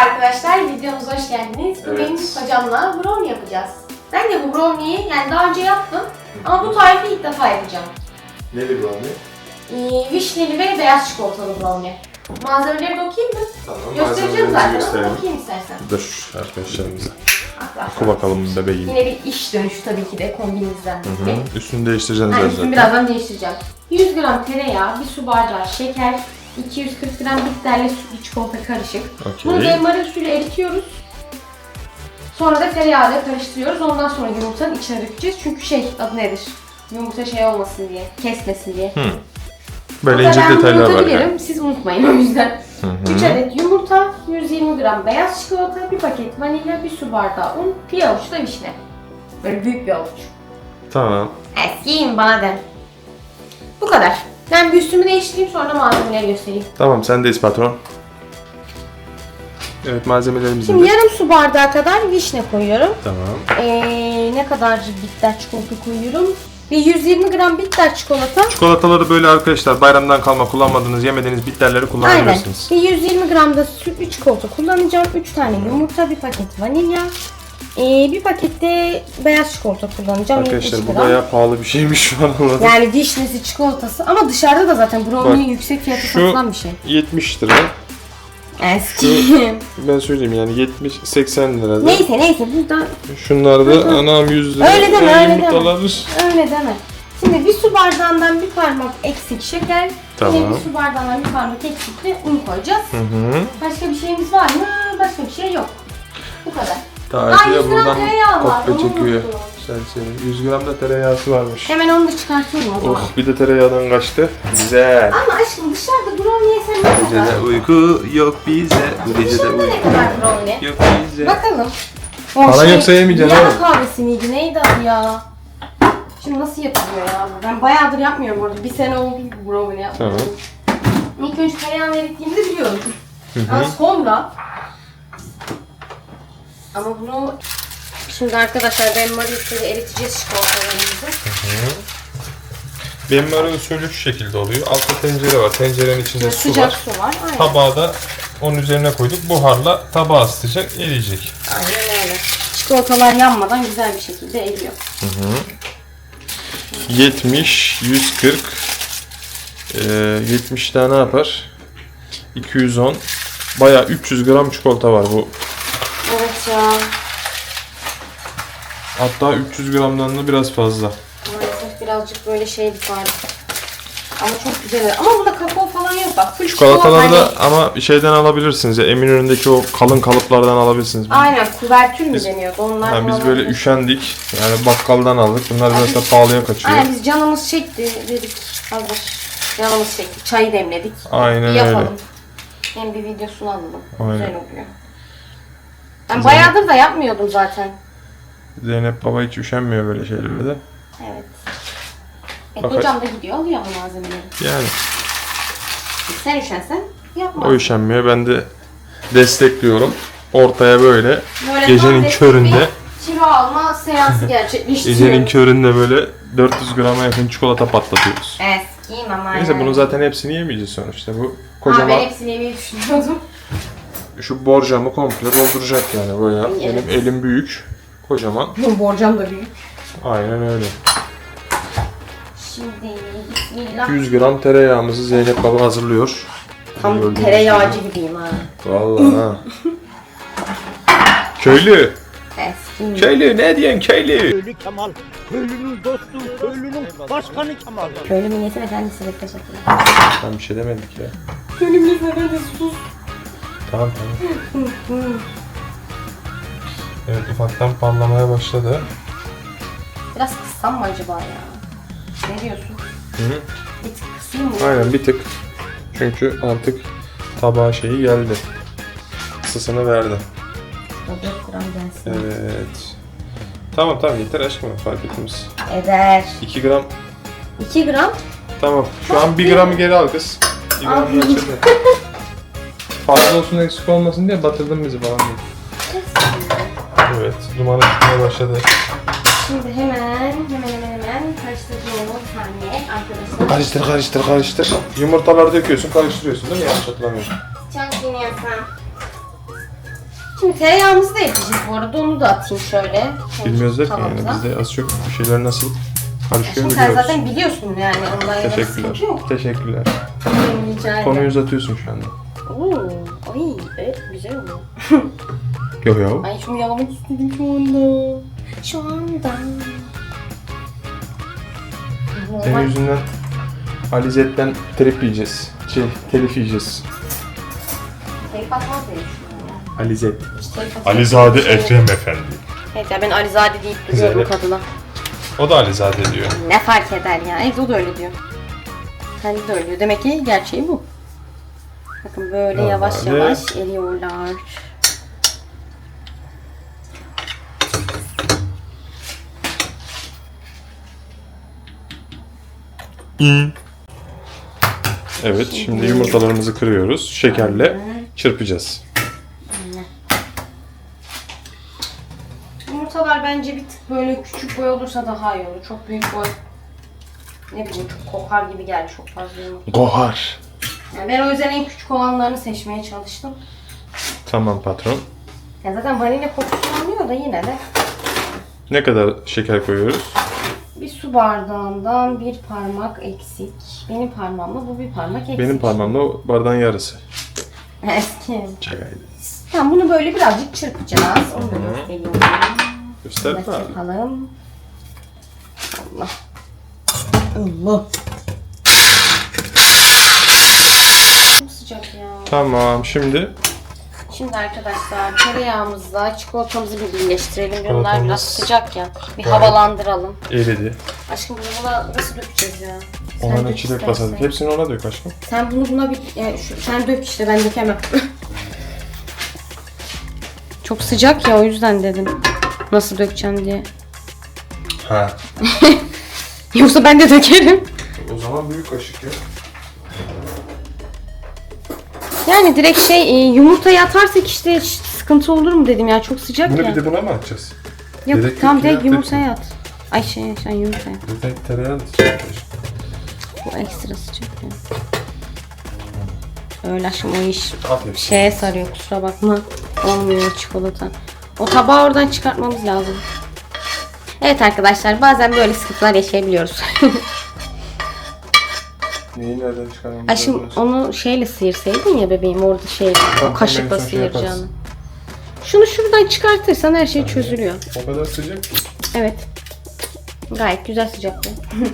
arkadaşlar, videomuza hoş geldiniz. Bugün Evet. hocamla brownie yapacağız. Ben de bu brownie'yi yani daha önce yaptım ama bu tarifi ilk defa yapacağım. Neli brownie? Ee, vişneli ve beyaz çikolatalı brownie. Malzemeleri de okuyayım mı? Tamam. Göstereceğim zaten ama gösterelim. okuyayım istersen. Dur arkadaşlarımıza. Arkadaşlar. Oku bakalım bebeğim. Yine bir iş dönüşü tabii ki de kombinimizden Hı hı. Üstünü değiştireceğiz Yani zaten. üstünü birazdan değiştireceğim. 100 gram tereyağı, 1 su bardağı şeker, 240 gram bitterli sütlü çikolata karışık. Bunu Okey. benmari usulü eritiyoruz. Sonra da tereyağıyla karıştırıyoruz. Ondan sonra yumurtanın içine dökeceğiz. Çünkü şey adı nedir? Yumurta şey olmasın diye, kesmesin diye. Hı. Böyle Hatta ince detaylar var yani. Siz unutmayın o yüzden. Hı hı. 3 adet yumurta, 120 gram beyaz çikolata, 1 paket vanilya, 1 su bardağı un, 1 avuç da vişne. Böyle büyük bir avuç. Tamam. Eskiyim bana de. Bu kadar. Ben bir üstümü değiştireyim sonra malzemeleri göstereyim. Tamam sendeyiz patron. Evet malzemelerimiz Şimdi nedir? yarım su bardağı kadar vişne koyuyorum. Tamam. Ee, ne kadar bitter çikolata koyuyorum? Ve 120 gram bitter çikolata. Çikolataları böyle arkadaşlar bayramdan kalma kullanmadığınız yemediğiniz bitterleri Aynen. kullanabilirsiniz. Ve 120 gram da sütlü çikolata kullanacağım. 3 tane yumurta, bir paket vanilya. Ee, bir pakette beyaz çikolata kullanacağım. Arkadaşlar 70 bu bayağı pahalı bir şeymiş şu an anladım. Yani vişnesi, çikolatası ama dışarıda da zaten brownie'nin yüksek fiyatı şu- satılan bir şey. 70 lira. Eski. Ben söyleyeyim yani 70-80 lira. neyse neyse burada Şunlar da anam 100 lira. Öyle deme, öyle yumurtalar. öyle deme. Şimdi bir su bardağından bir parmak eksik şeker. Tamam. Yine bir su bardağından bir parmak eksik de un koyacağız. Hı hı. Başka bir şeyimiz var mı? Başka bir şey yok. Bu kadar. Aa, Tarifi 100 de gram buradan tereyağı var, kopya çekiyor. senin 100 gram da tereyağısı varmış. Hemen onu da çıkartıyorum o zaman. Oh bir de tereyağından kaçtı. Güzel. Ama aşkım dışarıda brownie yesen ne kadar? Gecede uyku yok bize. Bu gecede Dışarıda ne uyku kadar brownie? yok bize. Bakalım. O Paran yoksa yemeyeceksin Yağ oğlum. kahvesi miydi? Neydi adı ya? Şimdi nasıl yapılıyor ya bu? Ben bayağıdır yapmıyorum orada. Bir sene oldu bu brownie yapmıyorum. İlk önce tereyağını erittiğimde biliyorum. Ama sonra... Ama bunu... Şimdi arkadaşlar ben Marisa'yı eriteceğiz çikolatalarımızı. Benim ara usulü şu şekilde oluyor. Altta tencere var. Tencerenin içinde su Sıcak var. su var. Aynen. Tabağı da onun üzerine koyduk. Buharla tabağı ısıtacak, eriyecek. Aynen öyle. Çikolatalar yanmadan güzel bir şekilde eriyor. 70, 140, eee 70 tane ne yapar? 210. Bayağı 300 gram çikolata var bu. Ya. Hatta 300 gramdan da biraz fazla. Maalesef birazcık böyle şey bir tarif. Ama çok güzel. Ama burada kakao falan yok bak. Full Çikolataları çikolata, da ama şeyden alabilirsiniz ya. Eminönü'ndeki o kalın kalıplardan alabilirsiniz. Biz, Aynen kuvertür mü Biz- deniyordu onlar ha, biz falan böyle olabilir. üşendik. Yani bakkaldan aldık. Bunlar biraz da pahalıya kaçıyor. Aynen biz canımız çekti dedik. Hazır. Canımız çekti. Çayı demledik. Aynen bir öyle. yapalım. Hem bir videosunu alalım. Aynen. Güzel oluyor. Ben bayağıdır da yapmıyordum zaten. Zeynep baba hiç üşenmiyor böyle şeylere de. Evet. E, Bak- kocam da gidiyor alıyor bu malzemeleri. Yani Sen üşensen yapma. o üşenmiyor. Ben de destekliyorum. Ortaya böyle Böyle gecenin köründe bir Kilo alma seansı gerçekleştiriyoruz. gecenin köründe böyle 400 grama yakın çikolata patlatıyoruz. Eskiyim ama Neyse yani. bunun zaten hepsini yemeyeceğiz sonuçta. Bu Ha, ben kocaman hepsini yemeyi düşünüyordum. Şu borcamı komple dolduracak yani. Evet. Benim elim büyük. Kocaman. Borcam da büyük. Aynen öyle. Şimdi bismillah. 100 gram tereyağımızı Zeynep baba hazırlıyor. Tam Gördüğünüz tereyağcı gibiyim ha. Vallahi ha. Köylü. Eskiyim. Köylü ne diyorsun köylü? Köylü Kemal, köylünün dostu, köylünün başkanı Kemal. Köylü milliyetin efendisi de teşekkürler. Ben bir şey demedik ya. Köylü milliyetin efendisi sus. Tamam tamam. Evet ufaktan parlamaya başladı. Biraz kıssam mı acaba ya? Ne diyorsun? Hı -hı. Bir tık kısayım mı? Aynen bir tık. Çünkü artık tabağa şeyi geldi. Isısını verdi. O 4 gram gelsin. Evet. Tamam tamam yeter aşkım fark etmez. Eder. 2 gram. 2 gram. Tamam. Şu an 1 gramı geri al kız. 1 gram Aferin. Fazla olsun eksik olmasın diye batırdın bizi falan diye. Evet dumanı çıkmaya başladı. Şimdi hemen hemen hemen hemen karıştırıyorum bir saniye arkadaşlar. Karıştır karıştır karıştır. Yumurtaları döküyorsun karıştırıyorsun değil mi? Yanlış hatırlamıyorum. Çok yine yapsam. Şimdi tereyağımızı da yapacağız bu arada. Onu da atayım şöyle. Bilmiyoruz derken yani Tavamıza. biz de az çok bir şeyler nasıl karışıyor Şimdi sen biliyoruz. zaten biliyorsun yani. Yana Teşekkürler. yok. Teşekkürler. Rica ederim. Konuyu uzatıyorsun şu anda. Oo, ay evet güzel oluyor. Yok yok. Ay şunu yalamak istedim şu anda. Şu anda. Senin yüzünden Alizet'ten trip yiyeceğiz. Şey, telif yiyeceğiz. Telif atmaz diye düşünüyorum ya. Alizet. Telif atmaz. Alizade Ekrem Efendi. Evet ya ben Alizade deyip duruyorum Güzel. kadına. O da Alizade diyor. Ne fark eder ya? Evet o da öyle diyor. Kendi de öyle diyor. Demek ki gerçeği bu. Bakın böyle yavaş yavaş eriyorlar. Evet, şimdi yumurtalarımızı kırıyoruz. Şekerle çırpacağız. Yumurtalar bence bir tık böyle küçük boy olursa daha iyi olur. Çok büyük boy ne bileyim çok kokar gibi geldi çok fazla yumurta. Gohar. Yani ben o yüzden en küçük olanlarını seçmeye çalıştım. Tamam patron. Ya zaten vanilya kokusu almıyor da yine de Ne kadar şeker koyuyoruz? bir su bardağından bir parmak eksik. Benim parmağımla bu bir parmak eksik. Benim parmağımla bardağın yarısı. Eski. Şakaydı. Tamam bunu böyle birazcık çırpacağız. Onu da gösteriyorum. Göster çırpalım. Allah. Allah. Çok sıcak ya. Tamam, şimdi Şimdi arkadaşlar tereyağımızla çikolatamızı bir birleştirelim. Bunlar Çikolatamız biraz sıcak ya. Bir gayet- havalandıralım. eridi. Aşkım bunu buna nasıl dökeceğiz ya? Sen Ona dök ne çilek istersen. basalım. Hepsini ona dök aşkım. Sen bunu buna bir... yani şu- sen dök işte ben dökemem. Çok sıcak ya o yüzden dedim. Nasıl dökeceğim diye. Ha. Yoksa ben de dökerim. O zaman büyük kaşık ya. Yani direkt şey e, yumurtayı atarsak işte hiç sıkıntı olur mu dedim ya çok sıcak Bunu ya. bir de buna mı atacağız? Yok direkt tam yok direkt ya, yumurtaya at. Ay şey sen yumurtaya. Bir de tereyağı atacağız. Bu ekstra sıcak ya. Öyle aşkım o iş Aferin. şeye sarıyor kusura bakma. Olmuyor çikolata. O tabağı oradan çıkartmamız lazım. Evet arkadaşlar bazen böyle sıkıntılar yaşayabiliyoruz. Neyi nereden çıkarmamız Aşkım lazım? onu şeyle sıyırsaydın ya bebeğim orada şey o kaşıkla en son şey sıyıracağını. yaparız. Şunu şuradan çıkartırsan her şey çözülüyor. O kadar sıcak ki. Evet. Gayet güzel sıcaklığı.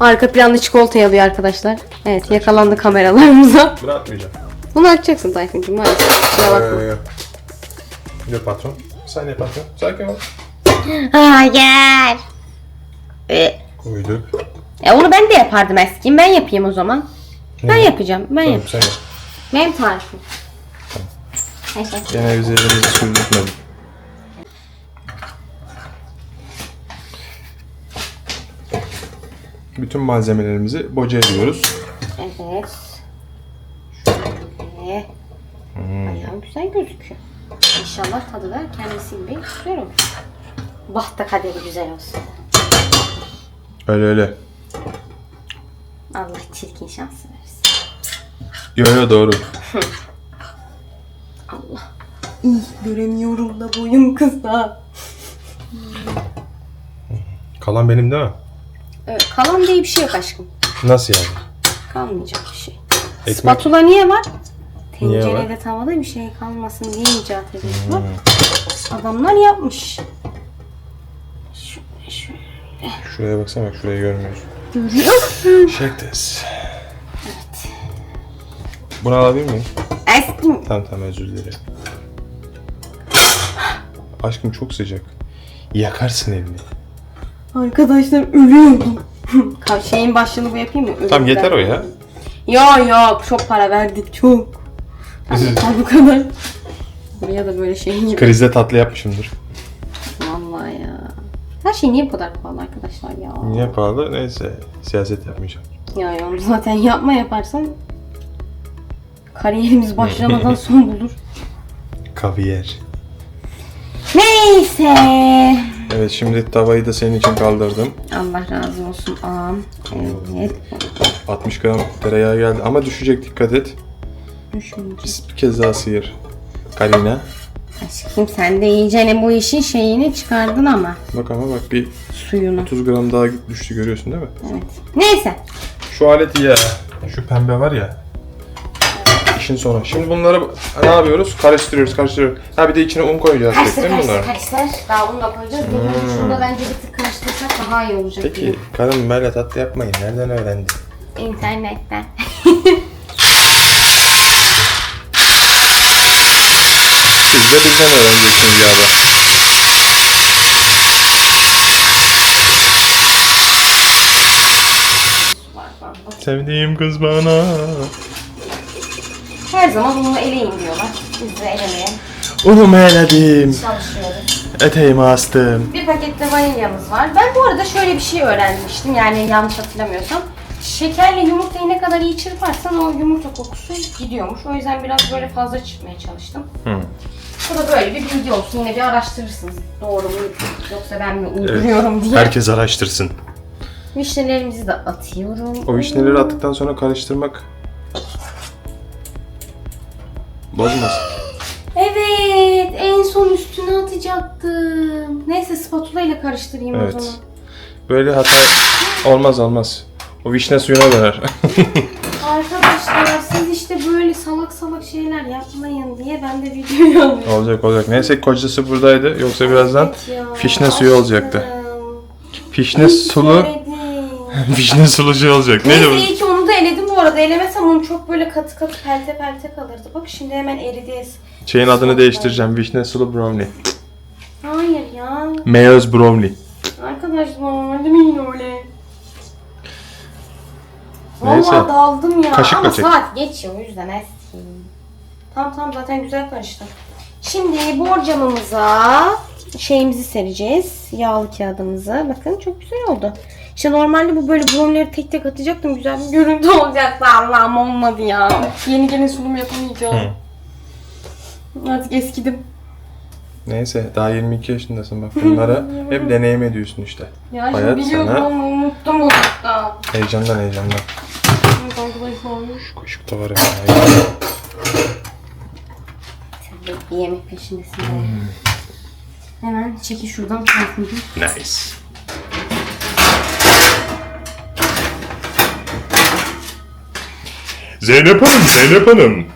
Arka planda çikolata alıyor arkadaşlar. Evet yakalandı kameralarımıza. Bırakmayacağım. Bunu açacaksın Tayfuncuğum maalesef. Kusura bakma. Ee, de patron. Bir saniye patron. Sakin ol. Hayır. Ee, Koyduk. e onu ben de yapardım eskiyim. Ben yapayım o zaman. Ben yapacağım. Ben Tamam sen yap. Benim tarifim. Neyse. Gene biz elimizi sürdürtmedik. Bütün malzemelerimizi boca ediyoruz. Evet. Şöyle. Bayağı güzel gözüküyor. İnşallah tadı da kendisi gibi güzel olur. Bahta kaderi güzel olsun. Öyle öyle. Allah çirkin şansı versin. Yo yo doğru. Allah. İyi göremiyorum da boyum kısa. Kalan benim değil mi? Evet, kalan diye bir şey yok aşkım. Nasıl yani? Kalmayacak bir şey. Ekmek. Spatula niye var? Niye var? Tencerede tavada bir şey kalmasın diye icat edilmiş. Bak. Adamlar yapmış. Şuraya baksana bak şurayı görmüyoruz. Görüyor Check this. Bunu alabilir miyim? Aşkım. Tamam tamam özür dilerim. Aşkım çok sıcak. Yakarsın elini. Arkadaşlar ölüyorum. Şeyin başlığını bu yapayım mı? Tamam Ölümden. yeter o ya. Ya yok çok para verdik çok. Tamam yeter bu kadar. Buraya da böyle şey gibi. Krizde tatlı yapmışımdır. Her şey niye bu kadar pahalı arkadaşlar ya? Niye pahalı? Neyse siyaset yapmayacağım. Ya ya onu zaten yapma yaparsan kariyerimiz başlamadan son bulur. Kaviyer. Neyse. Evet şimdi tavayı da senin için kaldırdım. Allah razı olsun ağam. Evet. 60 gram tereyağı geldi ama düşecek dikkat et. Düşmeyecek. Bir kez daha sıyır. Karina. Aşkım sen de iyicene bu işin şeyini çıkardın ama. Bak ama bak bir Suyunu. 30 gram daha düştü görüyorsun değil mi? Evet. Neyse. Şu alet iyi ya. Şu pembe var ya. İşin sonu. Şimdi bunları ne yapıyoruz? Karıştırıyoruz, karıştırıyoruz. Ha bir de içine un koyacağız. Karıştır değil mi bunlar? karıştır karıştır. Daha bunu da koyacağız. Hmm. Şunu da bence bir tık karıştırsak daha iyi olacak. Peki karım böyle tatlı yapmayın. Nereden öğrendin? İnternetten. De bizden öğreneceksiniz galiba. Sevdiğim kız bana. Her zaman bunu eleyin diyorlar. Biz de elemeye Unumu eledim. çalışıyoruz. Eteğimi astım. Bir pakette vanilyamız var. Ben bu arada şöyle bir şey öğrenmiştim. Yani yanlış hatırlamıyorsam. Şekerle yumurtayı ne kadar iyi çırparsan o yumurta kokusu gidiyormuş. O yüzden biraz böyle fazla çırpmaya çalıştım. Hı. Bu da böyle bir bilgi olsun. Yine bir araştırırsınız. Doğru mu yoksa ben mi uyduruyorum diye. Herkes araştırsın. Vişnelerimizi de atıyorum. O vişneleri attıktan sonra karıştırmak bozmaz. Evet, en son üstüne atacaktım. Neyse spatula ile karıştırayım Evet. o zaman. Böyle hata olmaz olmaz. O vişne suyuna döner. Arkadaşlar işte böyle salak salak şeyler yapmayın diye ben de video alıyorum. olacak olacak. Neyse kocası buradaydı. Yoksa birazdan ya, fişne suyu olacaktı. aşkım. fişne sulu, Söyledim. vişne sulu şey olacak. Neydi Neyse bu? iyi ki onu da eledim bu arada. Elemesem onu çok böyle katı katı pelte pelte kalırdı. Bak şimdi hemen eridi. Şeyin adını değiştireceğim. Vişne sulu brownie. Hayır ya. Mayoz brownie. Arkadaşlar demeyin öyle. Neyse. Vallahi daldım ya. Kaşıkla Ama çek. saat geçiyor o yüzden eski. Tamam tamam zaten güzel karıştı. Şimdi borcamımıza şeyimizi sereceğiz. Yağlı kağıdımızı. Bakın çok güzel oldu. İşte normalde bu böyle brownie'leri tek tek atacaktım. Güzel bir görüntü olacaktı. Allah'ım olmadı ya. Yeni gene sunum yapamayacağım. Artık eskidim. Neyse daha 22 yaşındasın bak bunlara hep deneyim ediyorsun işte. Ya şimdi Hayat biliyorum sana- ama unuttum uzaktan. Heyecandan heyecandan. Arkadaşlar. Kuşuk da var ya. Sen de bir yemek peşindesin. be. Hemen çekil şuradan kalkın. Nice. Zeynep Hanım, Zeynep Hanım.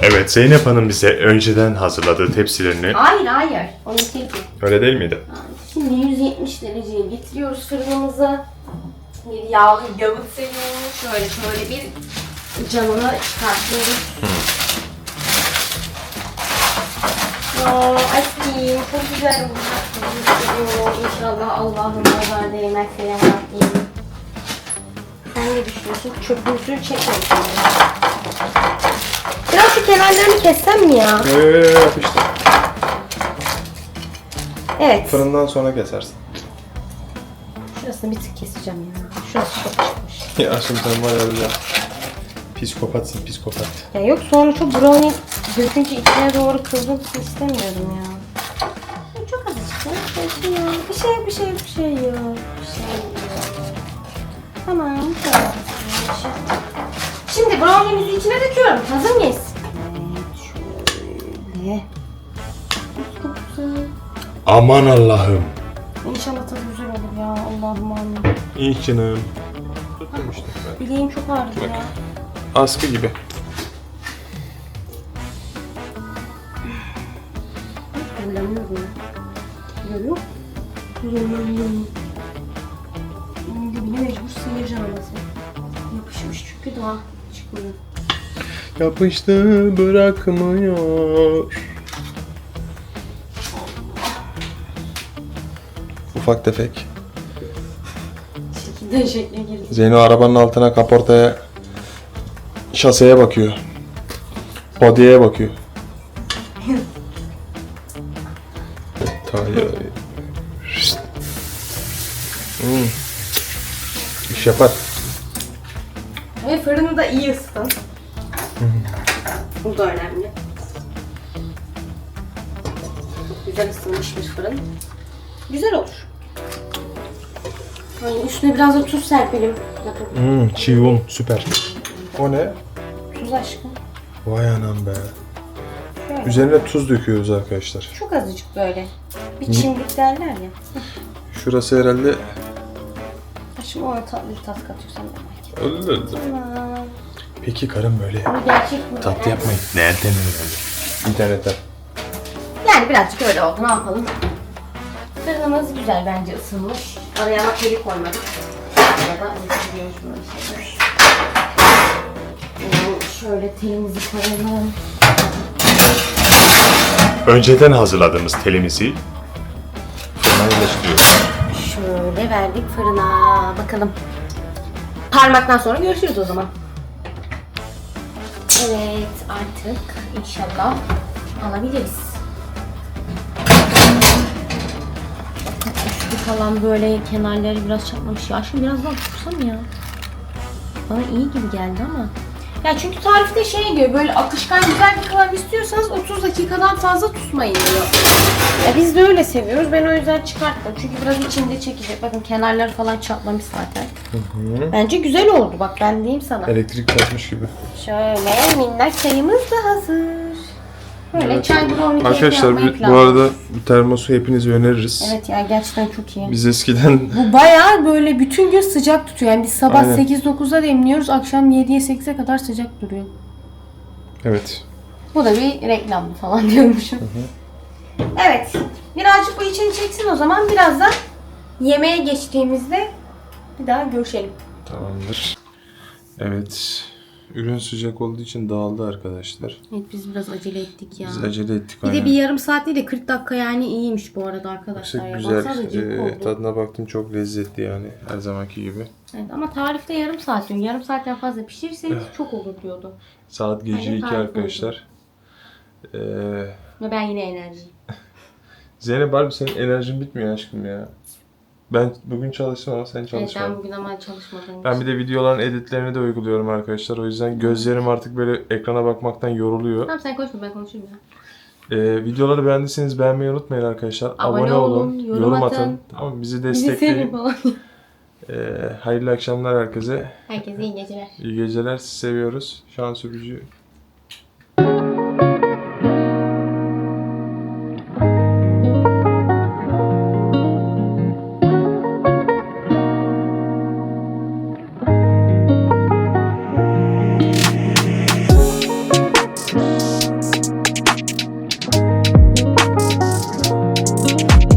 Evet, Zeynep Hanım bize önceden hazırladığı tepsilerini... Hayır hayır. Onu değil. Öyle değil miydi? Şimdi 170 dereceye getiriyoruz fırınımızı. Bir yağlı yalıtıyı şöyle şöyle bir canını çıkartıyoruz. Aa, aşkım çok güzel olacak. Seviyorum. İnşallah Allah'ın nazar değmezse yarabbim. Sen ne düşünüyorsun? Çöpümüzü çekmeyin. Biraz şu kenarlarını kessem mi ya? Ee, yapıştır. Evet. Fırından sonra kesersin. Şurasını bir tık keseceğim ya. Şurası çok çıkmış. Ya şimdi sen var ya ya. Psikopatsın, psikopat. Ya yok sonra çok brownie dökünce içine doğru kıvrılsın istemiyorum ya. Ya Çok az işte. Bir şey yok. Bir şey bir şey bir şey yok. Bir şey yok. Tamam. tamam. Şimdi brownie'mizi içine döküyorum. Hazır mıyız? Aman Allah'ım. İnşallah tadı güzel olur ya. Allah'ım amin. İyi canım. Tuttum işte. Bileğim çok ağrıdı ya. Askı gibi. Kullanıyorum ya. Görüyor musun? Kullanıyorum. Bunun dibine mecbur sıyıracağım mesela. Yapışmış çünkü daha çıkmıyor. Yapıştı bırakmıyor. Ufak tefek. Şekilden şekle girdi. Zeyno arabanın altına kaportaya şaseye bakıyor. Body'ye bakıyor. Tayyip. Hmm. İş yapar. Ve fırını da iyi ısıtın. Bu da önemli. Güzel ısınmış bir fırın. Güzel olur. Ay, üstüne biraz da tuz serpelim. Hmm, çiğ un süper. O ne? tuz aşkım. Vay anam be. Şöyle. Üzerine tuz döküyoruz arkadaşlar. Çok azıcık böyle. Bir çimdik derler ya. Şurası herhalde Ha, Şimdi ona tatlı bir tat katıyorsan merak etme. öldü. Tamam. Peki karım böyle Bu gerçek mi? tatlı yapmayın. Nereden öğrendi? İnternetten. Yani birazcık öyle oldu. Ne yapalım? Fırınımız güzel bence ısınmış. Araya makeli koymadık. Şeyler. Hmm, Şöyle telimizi koyalım. Önceden hazırladığımız telimizi fırına yerleştiriyoruz. Şöyle verdik fırına. Bakalım. Parmaktan sonra görüşürüz o zaman. Evet artık inşallah alabiliriz. Falan böyle kenarları biraz çatlamış. Ya şimdi biraz daha tutsam ya. Bana iyi gibi geldi ama. Ya çünkü tarifte şey diyor böyle akışkan güzel bir kıvam istiyorsanız 30 dakikadan fazla tutmayın diyor. Ya biz de öyle seviyoruz. Ben o yüzden çıkarttım. Çünkü biraz içinde çekecek. Bakın kenarları falan çatlamış zaten. Bence güzel oldu. Bak ben diyeyim sana. Elektrik çarpmış gibi. Şöyle minnak çayımız da hazır. Böyle Evet. çay brownie Arkadaşlar yapmayı bu, arada bu termosu hepinize öneririz. Evet ya gerçekten çok iyi. Biz eskiden Bu bayağı böyle bütün gün sıcak tutuyor. Yani biz sabah Aynen. 8-9'da demliyoruz. Akşam 7'ye 8'e kadar sıcak duruyor. evet Bu da bir reklamdı falan diyormuşum. Evet. Birazcık bu içini çeksin o zaman. Biraz da yemeğe geçtiğimizde bir daha görüşelim. tamamdır. Evet. Ürün sıcak olduğu için dağıldı arkadaşlar. Evet biz biraz acele ettik ya. Biz acele ettik. Bir de aynen. bir yarım saat değil de 40 dakika yani iyiymiş bu arada arkadaşlar. Ya. güzel. Oldu. tadına baktım çok lezzetli yani her zamanki gibi. Evet, ama tarifte yarım saat diyor. Yarım saatten fazla pişirirseniz çok olur diyordu. Saat gece Aynen, 2 tarif arkadaşlar. Ee, ben yine enerjiyim. Zeynep Barbie senin enerjin bitmiyor aşkım ya. Ben bugün çalıştım ama sen Evet, çalışmadın. ben bugün ama çalışmadım. Ben bir de videoların editlerini de uyguluyorum arkadaşlar. O yüzden gözlerim artık böyle ekrana bakmaktan yoruluyor. Tamam sen konuşma ben konuşayım ya. Ee, videoları beğendiyseniz beğenmeyi unutmayın arkadaşlar. Abone olun, yorum atın. Tamam bizi Bizi sevin destekleyin. falan. Ee, hayırlı akşamlar herkese. Herkese iyi geceler. İyi geceler. Sizi seviyoruz. Şans öpücüğü.